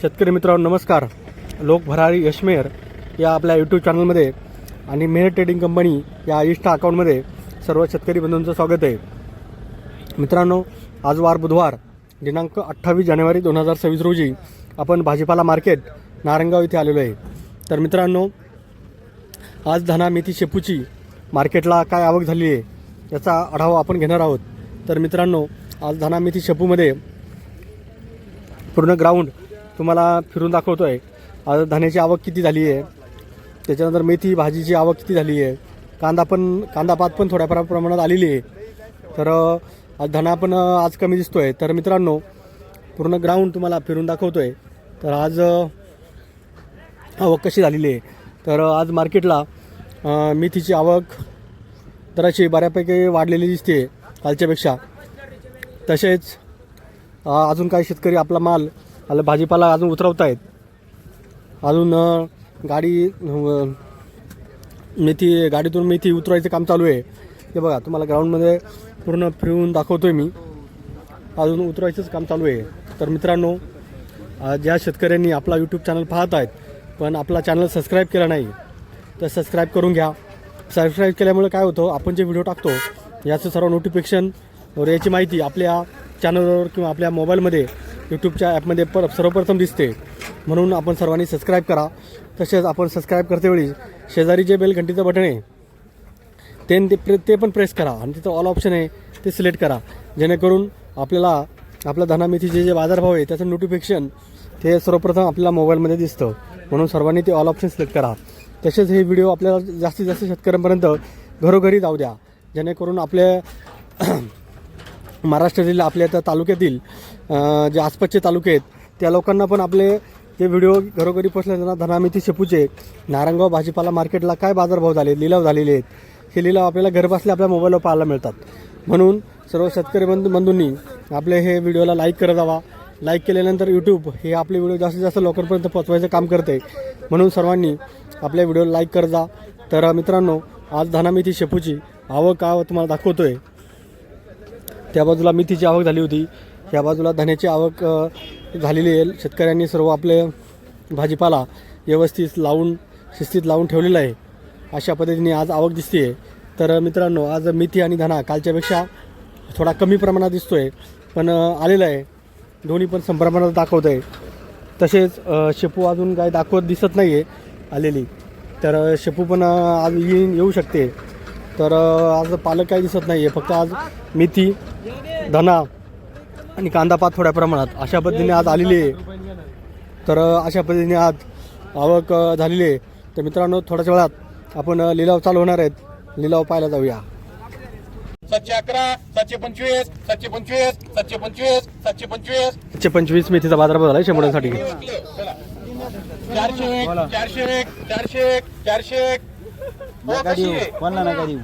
शेतकरी मित्रांनो नमस्कार. लोक भरारी यशमेर या आपल्या यूट्यूब चॅनलमध्ये आणि मेहर ट्रेडिंग कंपनी या इष्ट अकाउंटमध्ये सर्व शेतकरी बंधूंचं स्वागत आहे. मित्रांनो आज वार बुधवार दिनांक अठ्ठावीस जानेवारी दोन हजार सव्वीस रोजी आपण भाजीपाला मार्केट नारंगाव इथे आलेलो आहे. तर मित्रांनो आज धना मेथी शेपूची मार्केटला काय आवक झाली आहे याचा आढावा आपण घेणार आहोत. तर मित्रांनो आज धना मेथी शेपूमध्ये पूर्ण ग्राउंड तुम्हाला फिरून दाखवतो आहे आज धान्याची आवक किती झाली आहे? त्याच्यानंतर मेथी भाजीची आवक किती झाली आहे? कांदा पण कांदा पात पण थोड्या प्रमाणात आलेली आहे. तर आज धना पण आज कमी दिसतो आहे तर मित्रांनो पूर्ण ग्राउंड तुम्हाला फिरून दाखवतो आहे तर आज आवक कशी झालेली आहे? तर आज मार्केटला मेथीची आवक दराची बऱ्यापैकी वाढलेली दिसते कालच्यापेक्षा. तसेच अजून काही शेतकरी आपला माल आला भाजीपाला अजून उतरवत आहेत अजून गाडी मेथी गाडीतून मेथी उतरवायचं काम चालू आहे. हे बघा तुम्हाला ग्राउंडमध्ये पूर्ण फिरवून दाखवतो आहे मी. अजून उतरवायचंच काम चालू आहे. तर मित्रांनो ज्या शेतकऱ्यांनी आपला यूट्यूब चॅनल पाहत आहेत पण आपला चॅनल सबस्क्राईब केला नाही तर सबस्क्राईब करून घ्या. सबस्क्राईब केल्यामुळे काय होतं आपण जे व्हिडिओ टाकतो याचं सर्व नोटिफिकेशन याची माहिती आपल्या चॅनलवर किंवा आपल्या मोबाईलमध्ये यूट्यूबच्या ॲपमध्ये पर सर्वप्रथम दिसते. म्हणून आपण सर्वांनी सबस्क्राईब करा. तसेच आपण सबस्क्राईब करतेवेळी शेजारी जे बेल घंटीचं बटन आहे ते ते प्रे ते पण प्रेस करा. आणि तिथं ऑल ऑप्शन आहे ते सिलेक्ट करा. जेणेकरून आपल्याला आपल्या धनामेथीचे जे बाजारभाव आहे त्याचं नोटिफिकेशन ते सर्वप्रथम आपल्याला मोबाईलमध्ये दिसतं. म्हणून सर्वांनी ते ऑल ऑप्शन सिलेक्ट करा. तसेच हे व्हिडिओ आपल्याला जास्तीत जास्त शेतकऱ्यांपर्यंत घरोघरी जाऊ द्या. जेणेकरून आपल्या महाराष्ट्रातील आपल्या त्या तालुक्यातील जे आसपासचे तालुके आहेत त्या लोकांना पण आपले जे व्हिडिओ घरोघरी पोचल्यानंतर धनामिती शेपूचे नारंगाव भाजीपाला मार्केटला काय बाजारभाव झाले लिलाव झालेले आहेत हे लिलाव आपल्याला घरबसल्या आपल्या मोबाईलवर पाहायला मिळतात. म्हणून सर्व शेतकरी बंधू बंधूंनी आपले हे व्हिडिओला लाईक करत जावा. लाईक केल्यानंतर यूट्यूब हे आपले व्हिडिओ जास्तीत जास्त लोकांपर्यंत पोचवायचं काम करते. म्हणून सर्वांनी आपल्या व्हिडिओला लाईक करत जा. तर मित्रांनो आज धनामिती शेपूची आवक आवक तुम्हाला दाखवतो आहे त्या बाजूला मेथीची आवक झाली होती. या बाजूला धन्याची आवक झालेली आहे. शेतकऱ्यांनी सर्व आपले भाजीपाला व्यवस्थित लावून शिस्तीत लावून ठेवलेला आहे. अशा पद्धतीने आज आवक दिसते तर मित्रांनो आज मेथी आणि धना कालच्यापेक्षा थोडा कमी प्रमाणात दिसतोय. पण आलेला आहे. दोन्ही पण संप्रमाणात दाखवत आहे तसेच शेपू अजून काय दाखवत दिसत नाही आहे आलेली. तर शेपू पण आज येईन येऊ शकते. तर आज पालक काही दिसत नाही आहे फक्त आज मेथी धना आणि कांदा पात थोड्या प्रमाणात. अशा पद्धतीने आज आलेली आहे. तर अशा पद्धतीने आज आवक झालेली आहे. तर मित्रांनो थोड्याच वेळात आपण लिलाव चालू होणार आहेत. लिलाव पाहायला जाऊया. सातशे अकरा सातशे पंचवीस सातशे पंचवीस सातशे पंचवीस सातशे पंचवीस. एकशे पंचवीस मेथीचा झाला आहे शंभरासाठी चारशे एक चारशे एक चारशे एक चारशे एक. हो, कशी आहे?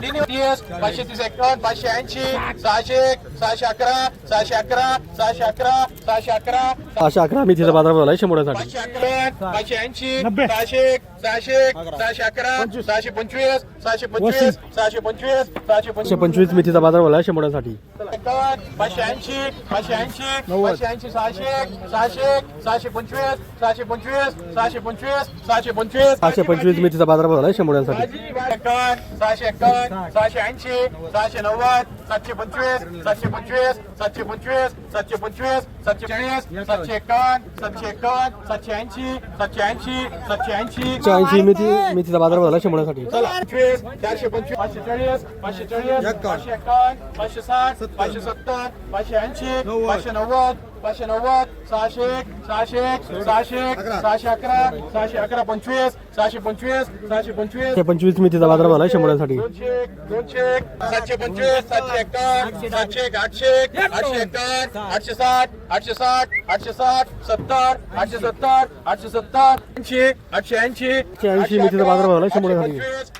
तीन तीस, पाचशे तीस एकावन्न पाचशे ऐंशी सहाशे एक सहाशे अकरा सहाशे अकरा सहाशे अकरा सहाशे अकरा. सहाशे अकरा मेथीचा बाजारभाव झाला आहे शंभरासाठी पाचशे अकरा पाचशे ऐंशी सहाशे एक सहाशे सहाशे अकरा सहाशे पंचवीस सहाशे पंचवीस सहाशे पंचवीस सहाशे एकशे पंचवीस मेथीचा आहे शंभरासाठी. एकावन्न पाचशे ऐंशी पाचशे ऐंशी पाचशे ऐंशी सहाशे सहाशे एक सहाशे पंचवीस सहाशे पंचवीस सहाशे पंचवीस सहाशे पंचवीस. सहाशे पंचवीस मेथीचा आहे शंभरासाठी. एकावन्न सहाशे एकावन्न सहाशे ऐंशी सहाशे नव्वद सातशे पंचवीस सातशे पंचवीस सातशे पंचवीस सातशे पंचवीस सातशे चाळीस सातशे एकावन्न सातशे एकावन्न सातशे ऐंशी सातशे ऐंशी सातशे ऐंशी ऐंशी मेथी मेथीचा बाजारभाव झाला शंभरासाठी. पंचवीस चारशे पंचवीस पाचशे चाळीस पाचशे चाळीस पाचशे एकावन्न पाचशे साठ पाचशे सत्तर पाचशे ऐंशी पाचशे नव्वद पाचशे नव्वद सहाशे एक सहाशे एक सहाशे एक सहाशे अकरा सहाशे अकरा पंचवीस सहाशे पंचवीस सहाशे पंचवीस. पंचवीस मेथीचा बाजारभाव झाला आहे शंभरासाठी दोनशे एक दोनशे एक सातशे पंचवीस सातशे एकावन्न सातशे एक आठशे एक आठशे एकावन्न आठशे साठ आठशे साठ आठशे साठ सत्तर आठशे सत्तर आठशे सत्तर ऐंशी आठशे ऐंशी ऐंशी मेथीचा बाजारभाव झाला आहे शंभरासाठी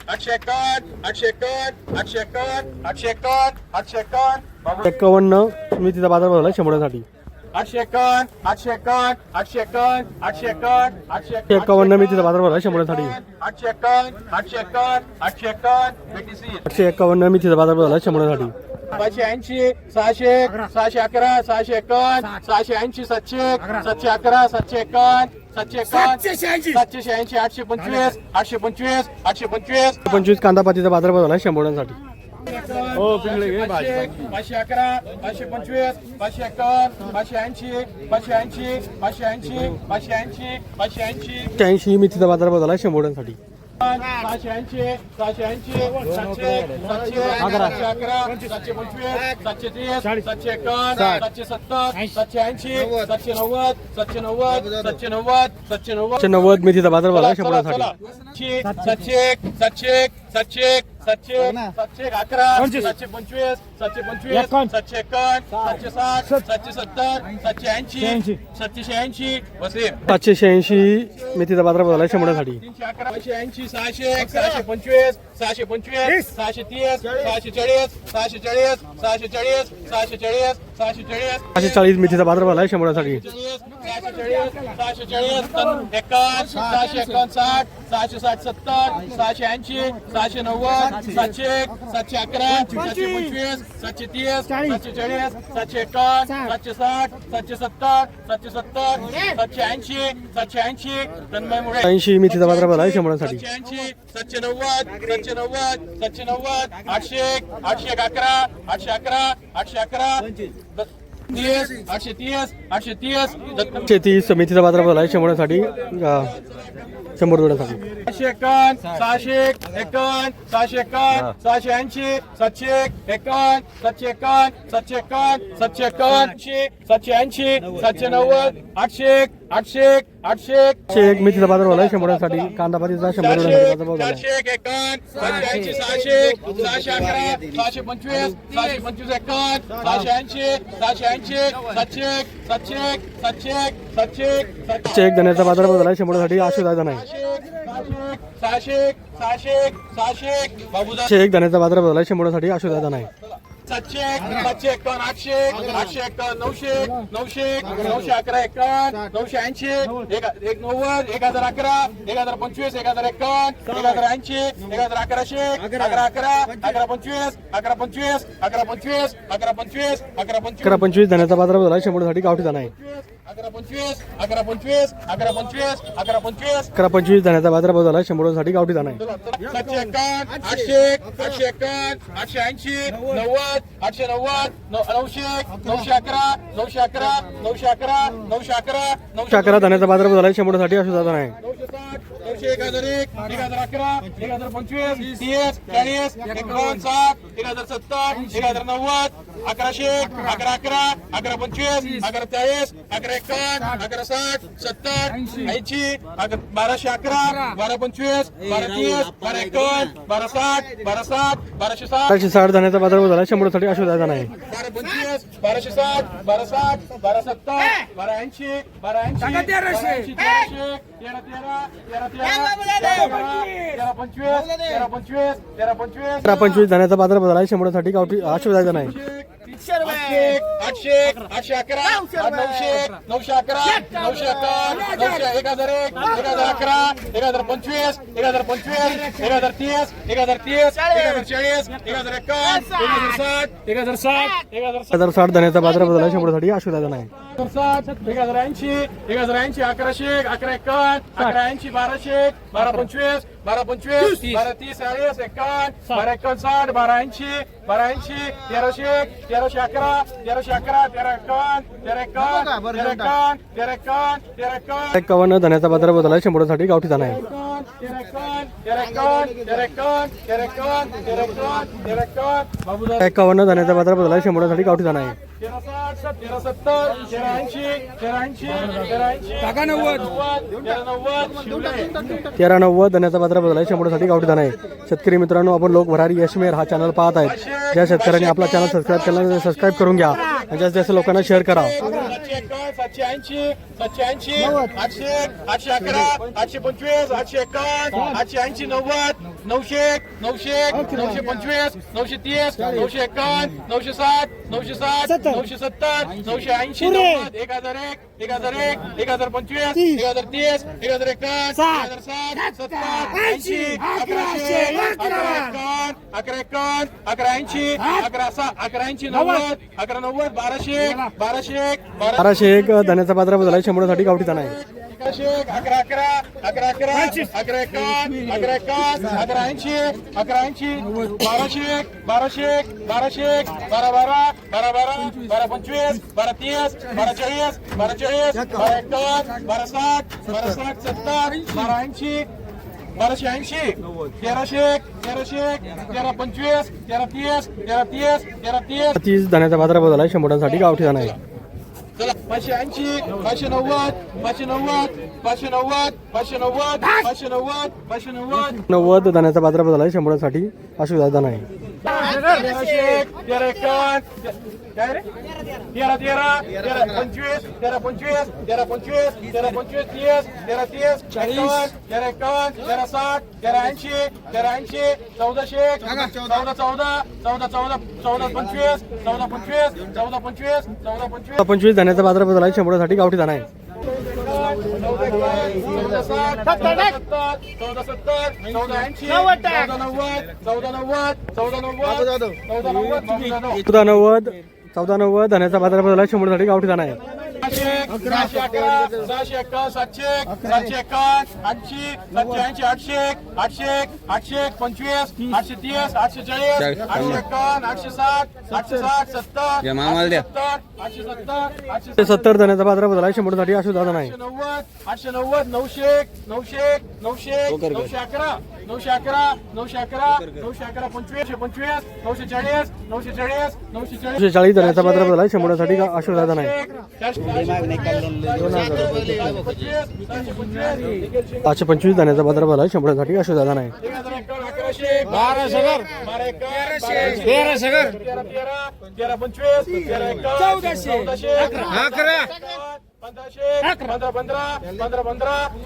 आठशे एकावन्न आठशे एकावन्न आठशे एकावन्न आठशे एकावन्न आठशे एकावन्न. एक्कावन्न मेथीचा बाजारभाव झाला आहे शंभरासाठी आठशे एकावन्न आठशे एकावन्न आठशे एकावन्न आठशे एकावन्न आठशे एकशे एक्कावन्न मेथीचा बाजारभाव झाला आहे शंभरासाठी आठशे एकावन्न आठशे एकावन्न आठशे एकावन्न आठशे एकावन्न एकशे एक्कावन्न मेथीचा बाजारभाव झाला आहे शंभरासाठी पाचशे ऐंशी सहाशे एक सहाशे अकरा सहाशे एकावन्न सहाशे ऐंशी सातशे एक, सातशे अकरा सातशे एकावन्न सातशे एकावन्न सातशे शहाऐंशी. आठशे पंचवीस आठशे पंचवीस आठशे पंचवीस. पंचवीस कांदा पातीचा बाजारभाव झाला शंभरांसाठी पाचशे पाचशे अकरा पाचशे पंचवीस पाचशे पाचशे ऐंशी पाचशे ऐंशी पाचशे ऐंशी पाचशे ऐंशी पाचशे ऐंशी. ऐंशी मेथीचा बाजारभाव झाला शंभरांसाठी सहाशे ऐंशी सहाशे ऐंशी सातशे सातशे सातशे अकरा सातशे पंचवीस सातशे तीस सातशे एकावन्न सातशे सत्तर सातशे ऐंशी सातशे नव्वद सातशे नव्वद सातशे नव्वद सातशे नव्वद. सातशे नव्वद मेथीचा चला, शंभरांसाठी चला. सातशे एक सातशे एक सातशे एक. सातशे एक सातशे एक अकरा सातशे पंचवीस सातशे पंचवीस सातशे एकावन्न सातशे साठ. सातशे सत्तर सातशे ऐंशी सातशे शहाऐंशी वसीम. सातशे शहाऐंशी मेथीचा बाजारभाव झाला शंभरांसाठी. तीनशे अकरा पाचशे ऐंशी सहाशे एक सहाशे पंचवीस सहाशे पंचवीस सहाशे तीस सहाशे चाळीस सहाशे चाळीस सहाशे चाळीस सहाशे चाळीस सहाशे चाळीस. सहाशे चाळीस मेथीचा बाजारभाव झाला शंभरांसाठी. सहाशे चाळीस सहाशे चाळीस एकावन्न सहाशे एकावन्न साठ सहाशे साठ सत्तर सहाशे ऐंशी सहाशे नव्वद सातशे एक सातशे अकरा सातशे पंचवीस. सातशे तीस सातशे चाळीस सातशे एकावन्न सातशे साठ सातशे सत्तर सातशे सत्तर सातशे ऐंशी सातशे ऐंशी तन्मय मुळे ऐंशी मेथीचा बाजारभाव झाला शंभरांसाठी. सातशे ऐंशी सातशे नव्वद सातशे नव्वद सातशे नव्वद आठशे एक आठशे एक अकरा आठशे अकरा आठशे अकरा. तीस आठशे तीस आठशे तीस. शेतीस मेथीचा बाजारभाव झाला शंभरांसाठी. शंभर दोड्यासाठी सहाशे एकावन्न सहाशे एक एकावन्न सहाशे एकावन्न सहाशे ऐंशी सातशे एक एकावन्न सातशे एकावन्न सातशे एकावन्न सातशे एकावन्न ऐंशी सातशे ऐंशी सातशे नव्वद आठशे एक आठशे एक आठशे एक एकशे एक मेथीचा बाजारभाव झाला शंभरांसाठी कांदा पातीचा शंभर चारशे एक, एकावन्न. सहाशे अकरा सहाशे पंचवीस सहाशे पंचवीस एकावन्न. सहाशे ऐंशी सहाशे ऐंशी सातशे एक सातशे एक सातशे एक सातशे एक सातशे एकशे एक. धन्याचा बाजारभाव झाला शंभरांसाठी आशु दादा नाही सहाशे एक सहाशे एक सहाशे एक बाबूदा एक धन्याचा बाजारभाव झाला शंभरांसाठी आशु दादा नाही सातशे एक सातशे एकावन्न आठशे एक, आठशे एकावन्न नऊशे एक, नऊशे एक, नऊशे अकरा एकावन्न नऊशे ऐंशी एक एक नव्वद एक हजार अकरा एक हजार पंचवीस एक हजार एकावन्न एक हजार ऐंशी एक हजार अकराशे अकरा. अकरा अकरा पंचवीस. अकरा पंचवीस अकरा पंचवीस अकरा पंचवीस अकरा पंचवीस अकरा पंचवीस. धन्याचा बाजारभाव झाला शंभरांसाठी गावठी दाना आहे. अकरा पंचवीस अकरा पंचवीस अकरा पंचवीस अकरा पंचवीस. अकरा पंचवीस धन्याचा बाजारभाव झाला. शंभरांसाठी गावठी आहे. सातशे एकावन्न आठशे एक आठशे एकावन्न आठशे ऐंशी नव्वद आठशे नव्वद नऊ- नऊशे नऊशे अकरा नऊशे अकरा नऊशे अकरा नऊशे अकरा नऊशे अकरा धन्याचा बाजारभाव झाला. शंभरांसाठी आशु दादा नाही साठ एक हजार एक एक हजार अकरा एक हजार पंचवीस तीस चाळीस एकावन्न साठ एक हजार सत्तर एक हजार नव्वद अकराशे अकरा अकरा अकरा पंचवीस अकरा चाळीस अकरा एकावन्न अकरा साठ सत्तर ऐंशी बाराशे अकरा बारा पंचवीस बारा तीस बारा एकावन्न बारा साठ बारा साठ बाराशे साठ एकशे साठ धन्याचा बाजारभाव झाला. शंभरांसाठी आशु दादा नाही बारा पंचवीस बाराशे साठ बारा साठ बारा सत्तर बारा ऐंशी बारा ऐंशी तेराशे तेरा तेरा तेरा तेरा तेरा पंचवीस. तेरा पंचवीस. तेरा पंचवीस. अकरा पंचवीस. धन्याचा बाजारभाव झाला शंभरांसाठी गावठी आशु दादा नाही? आठशे एक, आठशे एक, आठशे अकरा नऊशे एक, नऊशे अकरा नऊशे अकरा नऊशे एक हजार एक एक हजार अकरा एक हजार पंचवीस एक हजार पंचवीस एक हजार तीस एक हजार तीस एक हजार चाळीस एक हजार एकावन्न एक हजार साठ एक हजार साठ एक हजार साठ धन्याचा बाजारभाव झाला शंभरांसाठी आशु दादा नाही साठ एक हजार ऐंशी एक हजार ऐंशी अकराशे एक, अकरा एकावन्न अकरा ऐंशी बाराशे एक, बारा पंचवीस बारा पंचवीस बारा तीस चाळीस एकावन्न बारा एकावन्न साठ बारा ऐंशी बारा ऐंशी तेराशे एक, तेराशे अकरा तेराशे अकरा तेरा एकावन्न तेरा एकावन्न तेरा एकावन्न तेरा एकावन्न तेरा एकावन्न धन्याचा बाजारभाव झाला शंभरांसाठी गावठी दाना आहे तेरा एकावन्न जाण्याचा एकावन्न बदला शंभरासाठी गावठी जाणार आहे. तेरा सत्तर तेरा ऐंशी तेरा ऐंशी तेरा ऐंशी नव्वद तेरा नव्वद धन्याचा बाजारभाव झाला शंभरासाठी गावठी दाना आहे. शेतकरी मित्रांनो आपण लोक भरारी यशमेर हा चॅनल पाहत आहेत. ज्या शेतकऱ्यांनी आपला चॅनल सबस्क्राईब केला सबस्क्राईब करून घ्या. आणि जास्तीत जास्त लोकांना शेअर करा. सातशे एकावन्न सातशे ऐंशी सातशे ऐंशी आठशे आठशे अकरा आठशे पंचवीस आठशे एकावन्न आठशे ऐंशी नव्वद नऊशे एक नऊशे एक नऊशे पंचवीस नऊशे तीस नऊशे एकावन्न नऊशे साठ नऊशे साठ नऊशे सत्तर नऊशे ऐंशी नव्वद एक हजार एक एक हजार एक एक हजार पंचवीस एक हजार तीस एक हजार एकावन्न एक हजार साठ सत्तर ऐंशी. अकराशे अकरा अकरा एकावन्न अकरा ऐंशी अकरा सहा अकरा ऐंशी नव्वद. अकरा नव्वद बाराशे बाराशे एक बारा बाराशे एक धान्याचा बाजारभाव झाला शंभरसाठी गावठी दाणा आहे. अकराशे एक, अकरा अकरा अकरा अकरा अकरा एकावन्न अकरा एकावन्न अकरा ऐंशी अकरा ऐंशी बाराशे एक बाराशे एक बाराशे एक बारा बारा बारा बारा बारा पंचवीस बारा तीस बारा चाळीस बारा चाळीस बारा एकावन्न बारा साठ बारा साठ सत्तर बारा ऐंशी बाराशे ऐंशी. तेराशे एक तेराशे एक तेरा पंचवीस तेरा तीस तेरा तीस तेरा तीस. तीस धान्याचा बाजारभाव झाला शंभरासाठी गावठी दाणा आहे. चला पाचशे ऐंशी पाचशे नव्वद पाचशे नव्वद पाचशे नव्वद पाचशे नव्वद पाचशे नव्वद पाचशे नव्वद. नव्वद धान्याचा बाजारभाव झाला शंभरासाठी आशीर्वाद दाणा आहे. तेराशे एक तेरा एकावन्न काय रे तेरा तेरा तेरा पंचवीस तेरा पंचवीस तेरा पंचवीस तेरा पंचवीस तीस तेरा तीस तेरा एकावन्न तेरा साठ तेरा ऐंशी तेरा ऐंशी चौदाशे एक चौदा चौदा चौदा चौदा चौदा पंचवीस चौदा पंचवीस चौदा पंचवीस चौदा पंचवीस पंचवीस धान्याचा झाला. शंभरासाठी गावठी दाणा आहे. चौदा सत्तर चौदा ऐंशी चौदा नव्वद चौदा नव्वद चौदा नव्वद चौदा नव्वद चौदा नव्वद चौदा नव्वद धान्याचा बाजारभाव झाला शंभरासाठी गावठी दाणा आहे सहाशे अकरा सहाशे अकरा सातशे सातशे ऐंशी सातशे ऐंशी आठशे एक आठशे एक आठशे एक पंचवीस आठशे तीस आठशे चाळीस आठशे आठशे साठ आठशे साठ सत्तर सत्तर आठशे सत्तर आठशे ते सत्तर धान्याचा बाजारभाव झाला शंभरासाठी दाणा आहे आठशे नव्वद आठशे नव्वद नऊशे एक नऊशे एक नऊशे एक नऊशे अकरा नऊशे अकरा नऊशे अकरा नऊशे अकरा पंचवीस पंचवीस नऊशे चाळीस नऊशे चाळीस नऊशे चाळीस धान्याचा बाजारभाव झाला शंभरासाठी आशीर्वाद दाणा आहे पाचशे पंचवीस दाण्याचा बाजारभाव झाला आहे. बाराशे बारा तेराशे तेरा पंधराशे पंधरा पंधरा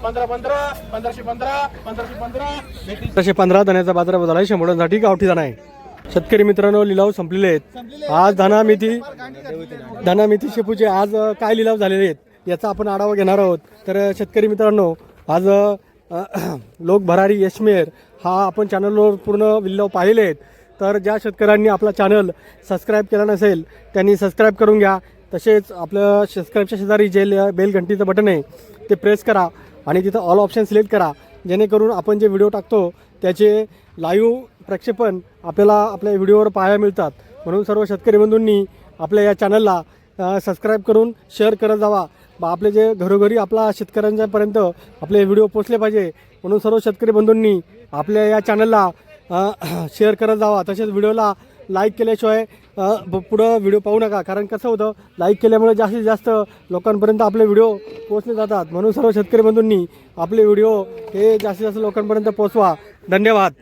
बाजार पंधरा आहे. पंधरा शंभरासाठी गावठी दाणा आहे. शेतकरी मित्रांनो लिलाव संपलेले आहेत. आज धाना मेथी धाना मेथी शेपूचे आज काय लिलाव झालेले आहेत याचा आपण आढावा घेणार आहोत. तर शेतकरी मित्रांनो आज लोक भरारी यशमेर हा आपण चॅनलवर पूर्ण लिलाव पाहिलेले आहेत. तर ज्या शेतकऱ्यांनी आपला चॅनल सबस्क्राईब केला नसेल त्यांनी सबस्क्राईब करून घ्या. तसेच आपलं सबस्क्राईबच्या शेजारी जे बेल घंटीचं बटन आहे ते प्रेस करा आणि तिथं ऑल ऑप्शन सिलेक्ट करा. जेणेकरून आपण जे व्हिडिओ टाकतो त्याचे लाईव्ह प्रक्षेपण आपल्याला आपल्या व्हिडिओवर पाहायला मिळतात. म्हणून सर्व शेतकरी बंधूंनी आपल्या या चॅनलला सबस्क्राईब करून शेअर करत जावा. बा आपले जे घरोघरी आपला शेतकऱ्यांच्यापर्यंत आपले व्हिडिओ पोचले पाहिजे म्हणून सर्व शेतकरी बंधूंनी आपल्या या चॅनलला शेअर करत जावा. तसेच व्हिडिओला लाईक केल्याशिवाय पुढं व्हिडिओ पाहू नका कारण कसं होतं लाईक केल्यामुळे जास्तीत जास्त लोकांपर्यंत आपले व्हिडिओ पोचले जातात. म्हणून सर्व शेतकरी बंधूंनी आपले व्हिडिओ हे जास्तीत जास्त लोकांपर्यंत पोचवा धन्यवाद.